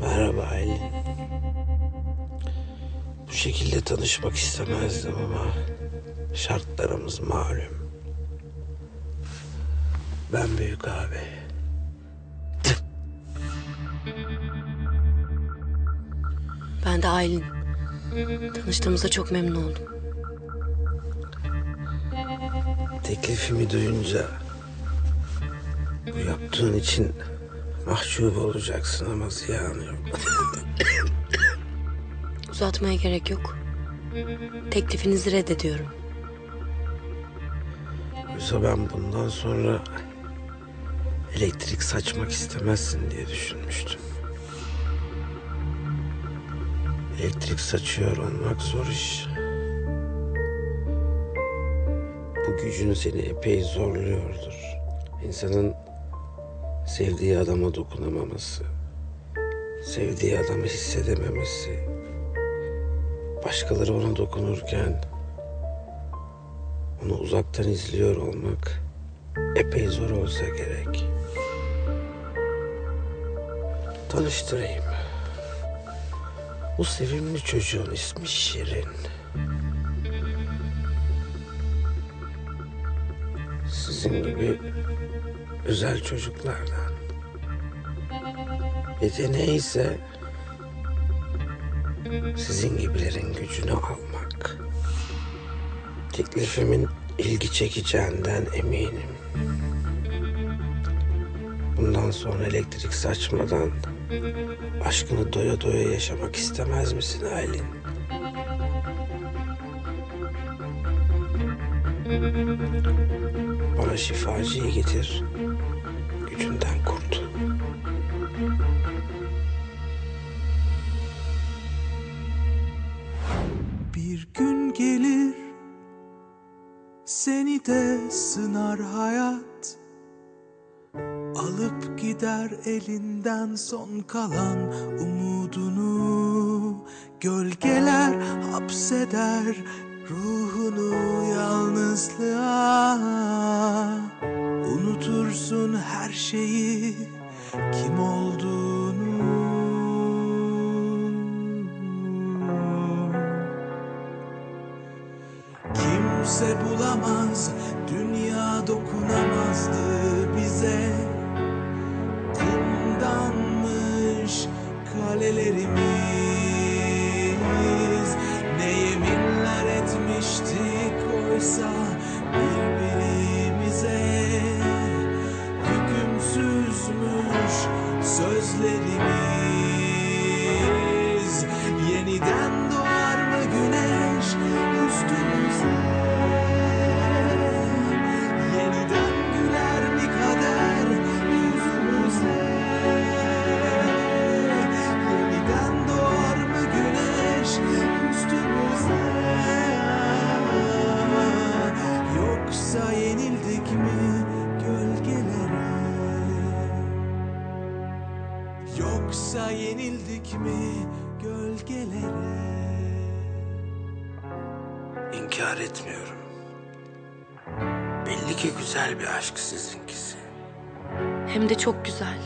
Merhaba Aylin. Bu şekilde tanışmak istemezdim ama şartlarımız malum. Ben büyük abi. Ben de Aylin. Tanıştığımıza çok memnun oldum. Teklifimi duyunca bu yaptığın için mahcup olacaksın ama ziyanı yok. Uzatmaya gerek yok. Teklifinizi reddediyorum. Oysa ben bundan sonra elektrik saçmak istemezsin diye düşünmüştüm. Elektrik saçıyor olmak zor iş. Bu gücün seni epey zorluyordur. İnsanın sevdiği adama dokunamaması, sevdiği adamı hissedememesi, başkaları ona dokunurken onu uzaktan izliyor olmak epey zor olsa gerek. Tanıştırayım. Bu sevimli çocuğun ismi Şirin. Sizin gibi özel çocuklardan. Yeteneği ise sizin gibilerin gücünü almak. Teklifimin ilgi çekeceğinden eminim. Bundan sonra elektrik saçmadan aşkını doya doya yaşamak istemez misin Aylin? Bana şifacıyı getir, gücünden kurtul. Bir gün gelir seni de sınar hayat. Alıp gider elinden son kalan umudunu. Gölgeler hapseder ruhunu yalnızlığa Unutursun her şeyi kim olduğunu. Kimse bulamaz, dünya dokunamazdı bize. Kumdanmış kalelerimiz just letting me. Yoksa yenildik mi gölgelere İnkar etmiyorum. Belli ki güzel bir aşk sizinkisi. Hem de çok güzel.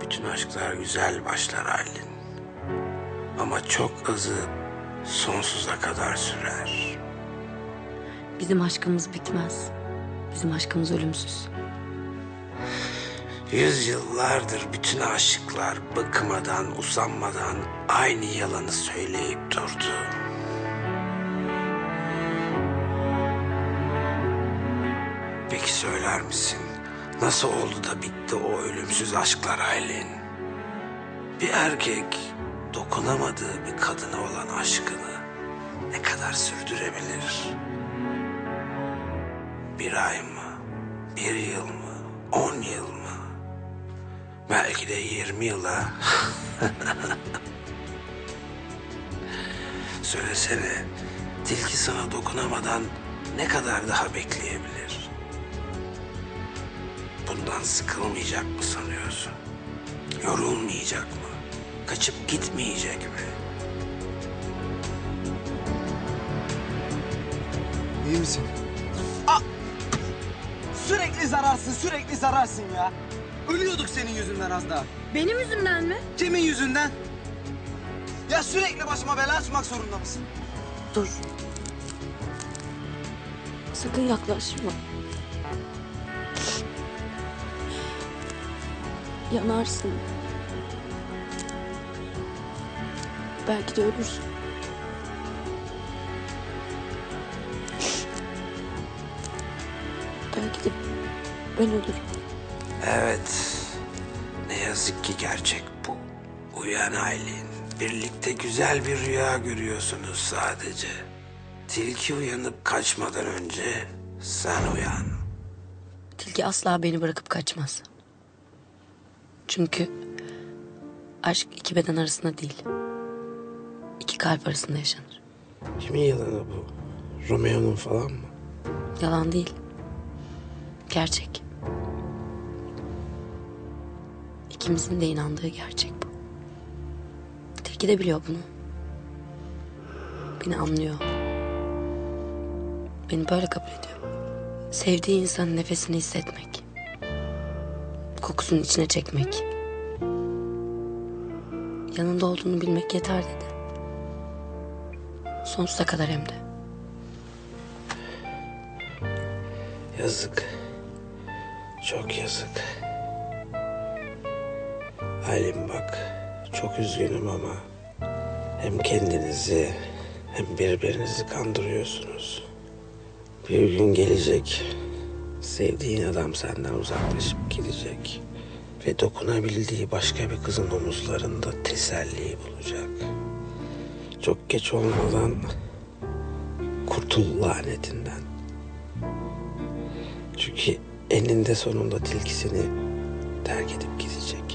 Bütün aşklar güzel başlar Aylin. Ama çok azı sonsuza kadar sürer. Bizim aşkımız bitmez. Bizim aşkımız ölümsüz. Yüzyıllardır bütün aşıklar bıkmadan, usanmadan aynı yalanı söyleyip durdu. Peki söyler misin? Nasıl oldu da bitti o ölümsüz aşklar Aylin? Bir erkek dokunamadığı bir kadına olan aşkını ne kadar sürdürebilir? Bir ay mı? Bir yıl mı? On yıl mı? Belki de yirmi yıla. Söylesene, tilki sana dokunamadan ne kadar daha bekleyebilir? Bundan sıkılmayacak mı sanıyorsun? Yorulmayacak mı? Kaçıp gitmeyecek mi? İyi misin? Sürekli zararsın, sürekli zararsın ya. Ölüyorduk senin yüzünden az daha. Benim yüzümden mi? Kimin yüzünden? Ya sürekli başıma bela açmak zorunda mısın? Dur. Sakın yaklaşma. Yanarsın. Belki de ölürsün. Belki de ben ölürüm. Evet. Ne yazık ki gerçek bu. Uyan Aylin. Birlikte güzel bir rüya görüyorsunuz sadece. Tilki uyanıp kaçmadan önce sen uyan. Tilki asla beni bırakıp kaçmaz. Çünkü aşk iki beden arasında değil. iki kalp arasında yaşanır. Kimin yalanı bu? Romeo'nun falan mı? Yalan değil. Gerçek. İkimizin de inandığı gerçek bu. Tilki de biliyor bunu. Beni anlıyor. Beni böyle kabul ediyor. Sevdiği insanın nefesini hissetmek. Kokusunu içine çekmek. Yanında olduğunu bilmek yeter dedi. Sonsuza kadar hem de. Yazık. Çok yazık. Aylin bak. Çok üzgünüm ama hem kendinizi hem birbirinizi kandırıyorsunuz. Bir gün gelecek. Sevdiğin adam senden uzaklaşıp gidecek. Ve dokunabildiği başka bir kızın omuzlarında teselli bulacak. Çok geç olmadan kurtul lanetinden. Çünkü eninde sonunda tilkisini terk edip gidecek.